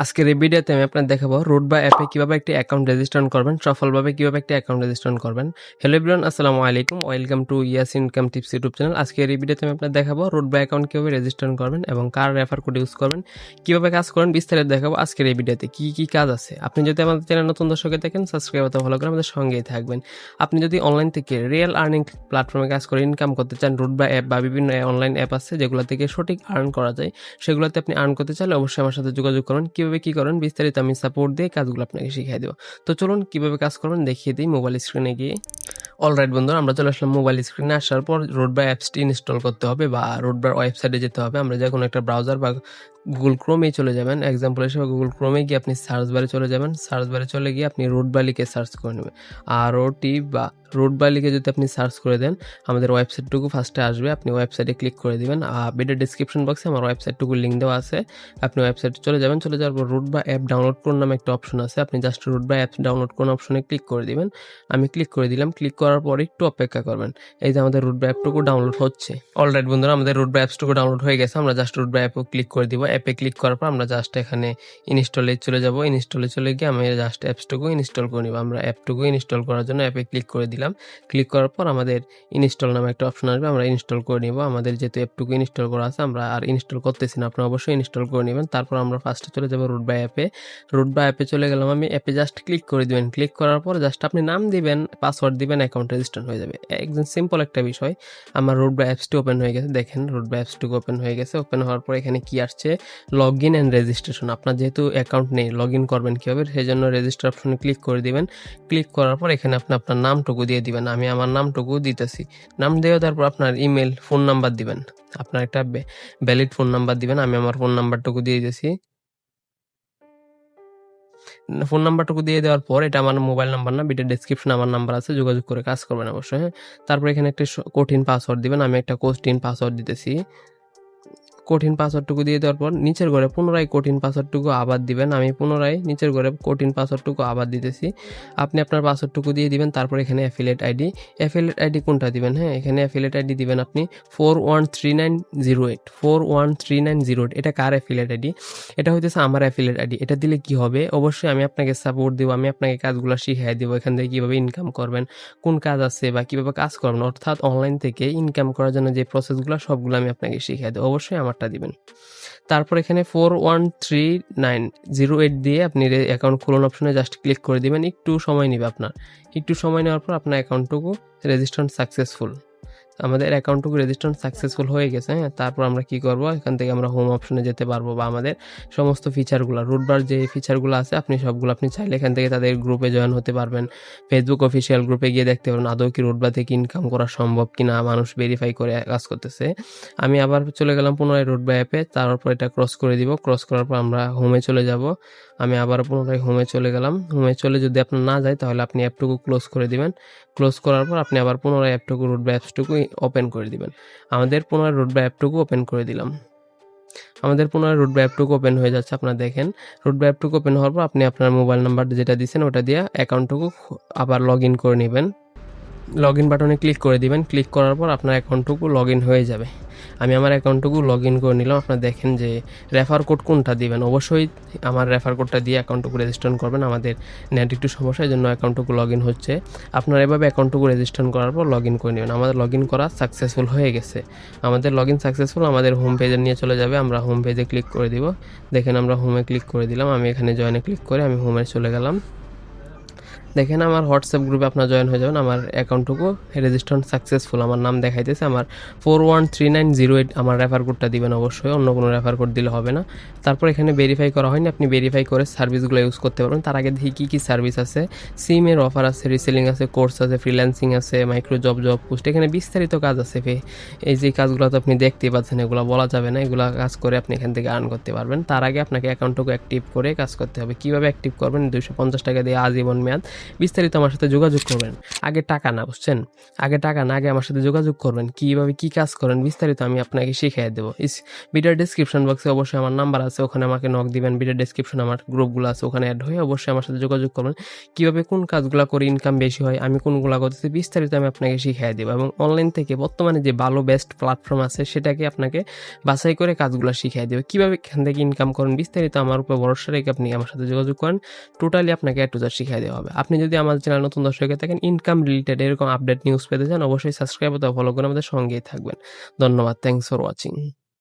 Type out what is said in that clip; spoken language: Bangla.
আজকের এই ভিডিওতে আমি আপনার দেখাবো রুট বা অ্যাপে কীভাবে একটি অ্যাকাউন্ট রেজিস্ট্রেশন করবেন, সফলভাবে কীভাবে একটি অ্যাকাউন্ট রেজিস্ট্রেশন করবেন। হ্যালো এভরিওয়ান আসসালামু আলাইকুম welcome to Yas income tips YouTube channel আজকের এই ভিডিওতে আমি আপনার দেখাবো রুট বা অ্যাকাউন্ট কীভাবে রেজিস্ট্রেশন করবেন এবং কার রেফার কোড ইউজ করবেন, কীভাবে কাজ করেন বিস্তারিত দেখাবো আজকের এই ভিডিওতে, কী কি কাজ আছে। আপনি যদি আমাদের চ্যানেল নতুন দর্শকে দেখেন সাবস্ক্রাইব হতে ভালো করে আমাদের সঙ্গেই থাকবেন। আপনি যদি অনলাইন থেকে রিয়েল আর্নিং প্ল্যাটফর্মে কাজ করে ইনকাম করতে চান রুট বা অ্যাপ বা বিভিন্ন অনলাইন অ্যাপ আছে যেগুলো থেকে সঠিক আর্ন করা যায়, সেগুলোতে আপনি আর্ন করতে চাইলে অবশ্যই আমার সাথে যোগাযোগ করুন। কীভাবে কি করেন, বিস্তারিত আমি সাপোর্ট দিয়ে কাজগুলো আপনাকে শিখিয়ে দেবো। তো চলুন কীভাবে কাজ করবেন দেখিয়ে দিই মোবাইল স্ক্রিনে গিয়ে। অলরাইট বন্ধুরা, আমরা চলে আসলাম মোবাইল স্ক্রিনে আসার পর রোডবার অ্যাপসটি ইনস্টল করতে হবে বা রোডবার ওয়েবসাইটে যেতে হবে। আমরা যে কোনো একটা ব্রাউজার বা গুগল ক্রোমে চলে যাবেন। এক্সাম্পল হিসেবে গুগল ক্রোমে গিয়ে আপনি সার্চ বারে চলে যাবেন। সার্চ বারে চলে গিয়ে আপনি রোডবার লিখে সার্চ করে নেবেন। আর ও টি বা রোডবার লিখে যদি আপনি সার্চ করে দেন, আমাদের ওয়েবসাইটটুকু ফার্স্টে আসবে। আপনি ওয়েবসাইটে ক্লিক করে দিবেন। আর ভিডিও ডিসক্রিপশন বক্সে আমার ওয়েবসাইটটুকু লিঙ্ক দেওয়া আছে। আপনি ওয়েবসাইটে চলে যাবেন। চলে যাওয়ার পর রুট বা অ্যাপ ডাউনলোড করুন নামে একটা অপশন আছে। আপনি just root by app download করুন অপশনে ক্লিক করে দিবেন। আমি ক্লিক করে দিলাম। ক্লিক করার পর একটু অপেক্ষা করবেন। এই যে আমাদের রুট বা অ্যাপটুকু ডাউনলোড হচ্ছে। অলরাইট বন্ধুরা, আমাদের রুট বা অ্যাপসটুকু ডাউনলোড হয়ে গেছে। আমরা জাস্ট রুট বা অ্যাপও ক্লিক করে দিব। অ্যাপে ক্লিক করার পর আমরা জাস্ট এখানে ইনস্টলে চলে যাব। ইনস্টলে চলে গিয়ে আমি জাস্ট অ্যাপসটুকু ইনস্টল করে নিব। আমরা অ্যাপটুকু ইনস্টল করার জন্য অ্যাপে ক্লিক করে দিলাম। ক্লিক করার পর আমাদের ইনস্টল নামে একটা অপশন আসবে, আমরা ইনস্টল করে নিব। আমাদের যেহেতু অ্যাপটুকু ইনস্টল করা আছে, আমরা আর ইনস্টল করতেছি না। আপনি অবশ্যই ইনস্টল করে নেবেন। তারপর আমরা ফার্স্টে চলে যাব রুট বাই অ্যাপে রুট বাই অ্যাপে চলে গেলাম আমি। অ্যাপে জাস্ট ক্লিক করে দিবেন। ক্লিক করার পর জাস্ট আপনি নাম দিবেন পাসওয়ার্ড দিবেন অ্যাকাউন্ট রেজিস্টার হয়ে যাবে। একদম সিম্পল একটা বিষয়। আমার রুট বাই অ্যাপসটি ওপেন হয়ে গেছে। দেখেন রুট বাই অ্যাপসটুকু ওপেন হয়ে গেছে। ওপেন হওয়ার পর এখানে কি আসছে? লগ ইন অ্যান্ড রেজিস্ট্রেশন আপনার যেহেতু অ্যাকাউন্ট নেই লগ ইন করবেন কীভাবে সেই জন্য রেজিস্টার অপশনে ক্লিক করে দিবেন। ক্লিক করার পর এখানে আপনি আপনার নামটুকু দিয়ে দিবেন। আমি আমার নামটুকু দিতেছি। নাম দিয়ে তারপর আপনার ইমেল ফোন নাম্বার দিবেন। আপনার একটা ভ্যালিড ফোন নাম্বার দিবেন। আমি আমার ফোন নাম্বারটুকু দিয়ে দিয়েছি ফোন নাম্বারটুকু দিয়ে দেওয়ার পর এটা আমার মোবাইল নাম্বার না ভিডিও ডিসক্রিপশনে আমার নাম্বার আছে, যোগাযোগ করে কাজ করবেন অবশ্যই হ্যাঁ। তারপর এখানে একটা কঠিন পাসওয়ার্ড দিবেন। আমি একটা কঠিন পাসওয়ার্ড দিতেছি। কঠিন পাসওয়ার্ডটুকু দিয়ে দেওয়ার পর নিচের ঘরে পুনরায় কঠিন পাসওয়ার্ডটুকু আবার দিবেন। আমি পুনরায় নিচের ঘরে কঠিন পাসওয়ার্ডটুকু আবার দিতেছি। আপনি আপনার পাসওয়ার্ডটুকু দিয়ে দিবেন, তারপর এখানে অ্যাফিলেট আইডি অ্যাফিলেট আইডি কোনটা দিবেন? হ্যাঁ এখানে অ্যাফিলেট আইডি দিবেন আপনি four one three nine zero eight four one three nine zero eight এটা কার অ্যাফিলেট আইডি এটা হইতেছে আমার অ্যাফিলেট আইডি এটা দিলে কি হবে? অবশ্যই আমি আপনাকে সাপোর্ট দেবো, আমি আপনাকে কাজগুলো শিখিয়ে দেবো, এখান থেকে কীভাবে ইনকাম করবেন, কোন কাজ আছে বা কীভাবে কাজ করবেন। অর্থাৎ অনলাইন থেকে ইনকাম করার জন্য যে প্রসেসগুলো সবগুলো আমি আপনাকে শিখিয়ে দেবো। অবশ্যই আমারটা দিবেন। তারপর এখানে four one three nine zero eight দিয়ে আপনি অ্যাকাউন্ট খুলুন অপশনে জাস্ট ক্লিক করে দিবেন। একটু সময় নেবে আপনার। একটু সময় নেওয়ার পর আপনার অ্যাকাউন্টটুকু রেজিস্ট্রেশন সাকসেসফুল আমাদের অ্যাকাউন্টটুকু রেজিস্ট্রেশন সাকসেসফুল হয়ে গেছে হ্যাঁ? তারপর আমরা কি করব? এখান থেকে আমরা হোম অপশনে যেতে পারব বা আমাদের সমস্ত ফিচারগুলো রুটবার যে ফিচারগুলো আছে, আপনি সবগুলো আপনি চাইলে এখান থেকে তাদের গ্রুপে জয়েন হতে পারবেন। ফেসবুক অফিসিয়াল গ্রুপে গিয়ে দেখতে পারবেন আদৌ কি রুটবার থেকে ইনকাম করা সম্ভব কিনা, মানুষ ভেরিফাই করে কাজ করতেছে। আমি আবার চলে গেলাম পুনরায় রুট বাই অ্যাপে তারপর এটা ক্রস করে দিব। ক্রস করার পর আমরা হোমে চলে যাব। আমি আবার পুনরায় হোমে চলে গেলাম। হোমে চলে যদি আপনার না যায়, তাহলে আপনি অ্যাপটুকু ক্লোজ করে দিবেন। ক্লোজ করার পর আপনি আবার পুনরায় অ্যাপটুকু রুট বাই অ্যাপসটুকু ওপেন করে দিবেন। আমাদের পুনরায় বাই অ্যাপটুকু ওপেন করে দিলাম। আমাদের পুনরায় রুট অ্যাপটুকু ওপেন হয়ে যাচ্ছে, আপনারা দেখেন। রুট অ্যাপটুকু ওপেন হওয়ার পর আপনি আপনার মোবাইল নাম্বার যেটা দিয়েছেন ওটা দিয়ে অ্যাকাউন্টটুকু আবার লগ ইন করে নেবেন। লগ ইন বাটনে ক্লিক করে দিবেন। ক্লিক করার পর আপনার অ্যাকাউন্টটুকু লগ ইন হয়ে যাবে। আমি আমার অ্যাকাউন্টটুকু লগ ইন করে নিলাম। আপনারা দেখেন যে রেফার কোড কোনটা দিবেন? অবশ্যই আমার রেফার কোডটা দিয়ে অ্যাকাউন্টটুকু রেজিস্টার করবেন। আমাদের নেট একটু সমস্যা এই জন্য অ্যাকাউন্টটুকু লগ ইন হচ্ছে। আপনারা এভাবে অ্যাকাউন্টটুকু রেজিস্টার করার পর লগ ইন করে নেবেন। আমাদের লগ ইন করা সাকসেসফুল হয়ে গেছে। আমাদের লগ ইন সাকসেসফুল আমাদের হোম পেজে নিয়ে চলে যাবে। আমরা হোম পেজে ক্লিক করে দিব। দেখেন আমরা হোমে ক্লিক করে দিলাম। আমি এখানে জয়েনে ক্লিক করে আমি হোমে চলে গেলাম। দেখেন আমার হোয়াটসঅ্যাপ গ্রুপে আপনার জয়েন হয়ে যাবেন। আমার অ্যাকাউন্টটুকু রেজিস্ট্রেশন সাকসেসফুল। আমার নাম দেখাইতেছে। আমার four one three nine zero eight আমার রেফার কোডটা দিবেন অবশ্যই। অন্য কোনো রেফার কোড দিলে হবে না। তারপর এখানে ভেরিফাই করা হয়নি। আপনি ভেরিফাই করে সার্ভিসগুলো ইউজ করতে পারবেন। তার আগে দেখি কী কী সার্ভিস আছে। সিমের অফার আছে রিসেলিং আছে কোর্স আছে ফ্রিল্যান্সিং আছে মাইক্রো জব জব পোস্ট এখানে বিস্তারিত কাজ আছে এই যে কাজগুলো তো আপনি দেখতে পাচ্ছেন, এগুলো বলা যাবে না। এগুলো কাজ করে আপনি এখান থেকে আর্ন করতে পারবেন। তার আগে আপনাকে অ্যাকাউন্টটুকু অ্যাক্টিভ করে কাজ করতে হবে। কীভাবে অ্যাক্টিভ করবেন? দুশো পঞ্চাশ টাকা দিয়ে আজীবন মেয়াদ। বিস্তারিত আমার সাথে যোগাযোগ করবেন। আগে টাকা না, বুঝছেন? আগে টাকা না, আগে আমার সাথে যোগাযোগ করবেন। কীভাবে কী কাজ করেন, বিস্তারিত আমি আপনাকে শিখিয়ে দেবো। ইস, ভিডিওর ডিসক্রিপশন বক্সে অবশ্যই আমার নাম্বার আছে, ওখানে আমাকে নক দিবেন। ভিডিও ডিসক্রিপশন আমার গ্রুপগুলো আছে, ওখানে অ্যাড হয়ে অবশ্যই আমার সাথে যোগাযোগ করবেন। কীভাবে কোন কাজগুলো করে ইনকাম বেশি হয়, আমি কোনগুলো করতেছি, বিস্তারিত আমি আপনাকে শিখিয়ে দেবো। এবং অনলাইন থেকে বর্তমানে যে ভালো বেস্ট প্ল্যাটফর্ম আছে, সেটাকে আপনাকে বাছাই করে কাজগুলো শিখিয়ে দেবে। কীভাবে এখান থেকে ইনকাম করেন, বিস্তারিত আমার উপর ভরসা রেখে আপনি আমার সাথে যোগাযোগ করেন টোটালি আপনাকে একটু যা শিখিয়ে দেওয়া হবে। আপনি যদি আমাদের চ্যানেল নতুন দর্শক হয়ে থাকেন ইনকাম রিলেটেড এরকম আপডেট নিউজ পেতে চান, অবশ্যই সাবস্ক্রাইব অথবা ফলো করে আমাদের সঙ্গেই থাকবেন। ধন্যবাদ থ্যাংকস ফর ওয়াচিং